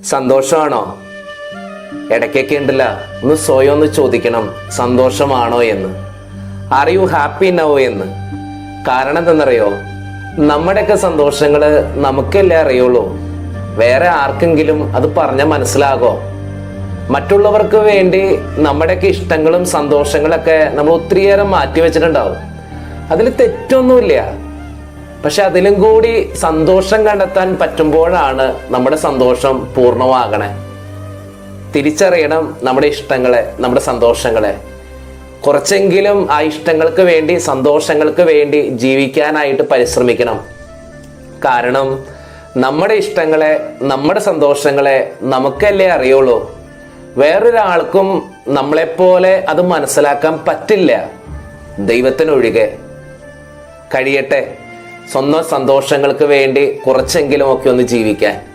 സന്തോഷമാണോ? ഇടയ്ക്കൊക്കെ ഉണ്ടല്ല. ഒന്ന് സ്വയം ഒന്ന് ചോദിക്കണം സന്തോഷമാണോ എന്ന്. ആർ യു ഹാപ്പി നോ എന്ന്. കാരണം എന്തെന്നറിയോ നമ്മുടെയൊക്കെ സന്തോഷങ്ങൾ നമുക്കല്ലേ അറിയുള്ളൂ. വേറെ ആർക്കെങ്കിലും അത് പറഞ്ഞാൽ മനസ്സിലാകോ? മറ്റുള്ളവർക്ക് വേണ്ടി നമ്മുടെയൊക്കെ ഇഷ്ടങ്ങളും സന്തോഷങ്ങളൊക്കെ നമ്മൾ ഒത്തിരിയേറെ മാറ്റി വെച്ചിട്ടുണ്ടാവും അതിൽ തെറ്റൊന്നുമില്ല. പക്ഷെ അതിലും കൂടി സന്തോഷം കണ്ടെത്താൻ പറ്റുമ്പോഴാണ് നമ്മുടെ സന്തോഷം പൂർണമാകണേ. തിരിച്ചറിയണം നമ്മുടെ ഇഷ്ടങ്ങളെ നമ്മുടെ സന്തോഷങ്ങളെ. കുറച്ചെങ്കിലും ആ ഇഷ്ടങ്ങൾക്ക് വേണ്ടി സന്തോഷങ്ങൾക്ക് വേണ്ടി ജീവിക്കാനായിട്ട് പരിശ്രമിക്കണം. കാരണം നമ്മുടെ ഇഷ്ടങ്ങളെ നമ്മുടെ സന്തോഷങ്ങളെ നമുക്കല്ലേ അറിയുള്ളൂ. വേറൊരാൾക്കും നമ്മളെപ്പോലെ അത് മനസ്സിലാക്കാൻ പറ്റില്ല. ദൈവത്തിനൊഴികെ. കഴിയട്ടെ. സ്വന്തം സന്തോഷങ്ങൾക്ക് വേണ്ടി കുറച്ചെങ്കിലും ഒക്കെ ഒന്ന് ജീവിക്കാൻ.